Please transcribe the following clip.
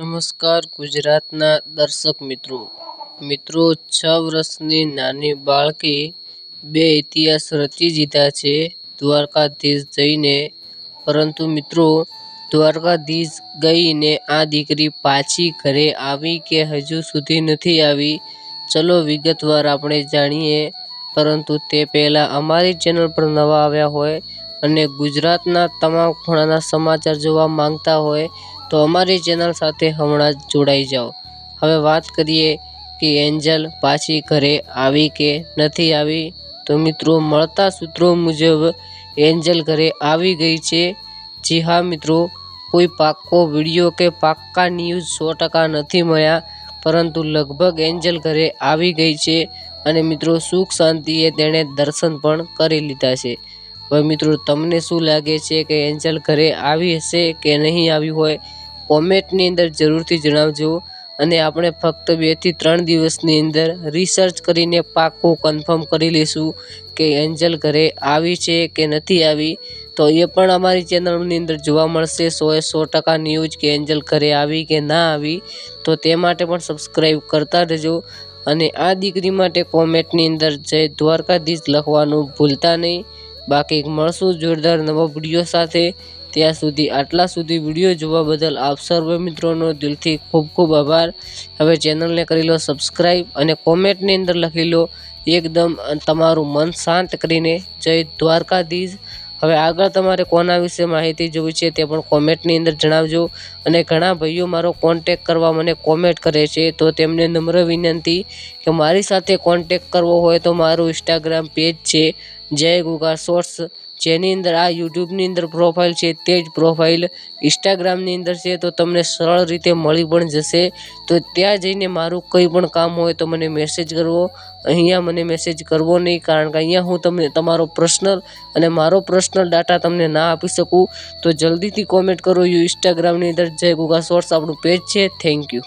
નમસ્કાર ગુજરાતના દર્શક મિત્રો. મિત્રો, છ વર્ષની નાની બાળકી બે ઇતિહાસ રચી દીધા છે દ્વારકાધીશ જઈને. પરંતુ મિત્રો, દ્વારકાધીશ ગઈને આ દીકરી પાછી ઘરે આવી કે હજુ સુધી નથી આવી? ચલો વિગતવાર આપણે જાણીએ. પરંતુ તે પહેલાં અમારી ચેનલ પર નવા આવ્યા હોય અને ગુજરાતના તમામ ખૂણાના સમાચાર જોવા માંગતા હોય તો અમારી ચેનલ સાથે હમણાં જોડાઈ જાઓ. હવે વાત કરીએ કે એન્જલ પાછી ઘરે આવી કે નથી આવી? તો મિત્રો, મળતા સૂત્રો મુજબ એન્જલ ઘરે આવી ગઈ છે. જી હા મિત્રો, કોઈ પાક્કો વીડિયો કે પાક્કા ન્યૂઝ સો ટકા નથી મળ્યા, પરંતુ લગભગ એન્જલ ઘરે આવી ગઈ છે અને મિત્રો, સુખ શાંતિએ તેણે દર્શન પણ કરી લીધા છે. હવે મિત્રો, તમને શું લાગે છે કે એન્જલ ઘરે આવી હશે કે નહીં આવી હોય? કોમેન્ટની અંદર જરૂરથી જણાવજો. અને આપણે ફક્ત બેથી ત્રણ દિવસની અંદર રિસર્ચ કરીને પાક્કું કન્ફર્મ કરી લઈશું કે એન્જલ ઘરે આવી છે કે નથી આવી. તો એ પણ અમારી ચેનલની અંદર જોવા મળશે. સોએ સો ટકા ન્યૂઝ કે એન્જલ ઘરે આવી કે ના આવી. તો તે માટે પણ સબસ્ક્રાઈબ કરતા રહેજો. અને આ દીકરી માટે કોમેન્ટની અંદર જય દ્વારકાધીશ લખવાનું ભૂલતા નહીં. બાકી મળશું જોરદાર નવા વીડિયો સાથે. ત્યાં સુધી આટલા સુધી વીડિયો જોવા બદલ આપ સર્વ મિત્રોનો દિલથી ખૂબ ખૂબ આભાર. હવે ચેનલને કરી લો સબસ્ક્રાઈબ અને કોમેન્ટની અંદર લખી લો. એકદમ તમારું મન શાંત કરીને. જય દ્વારકાધીશ. હવે આગળ તમારે કોના વિશે માહિતી જોવી છે તે પણ કોમેન્ટની અંદર જણાવજો. અને ઘણા ભાઈઓ મારો કોન્ટેક કરવા મને કોમેન્ટ કરે છે, તો તેમને નમ્ર વિનંતી કે મારી સાથે કોન્ટેક કરવો હોય તો મારું ઇન્સ્ટાગ્રામ પેજ છે, જય ગુગા શોર્ટ્સ જેની અંદર આ યુટ્યુબની અંદર પ્રોફાઇલ છે તે જ પ્રોફાઇલ ઇન્સ્ટાગ્રામની અંદર છે, તો તમને સરળ રીતે મળી પણ જશે. તો ત્યાં જઈને મારું કંઈ પણ કામ હોય તો મને મેસેજ કરવો. અહીંયા મને મેસેજ કરવો નહીં, કારણ કે અહીંયા હું તમને તમારો પર્સનલ અને મારો પર્સનલ ડાટા તમને ના આપી શકું. તો જલ્દીથી કોમેન્ટ કરો યુ ઇન્સ્ટાગ્રામની અંદર. જય ગુગા શોર્ટ્સ આપણું પેજ છે. Thank you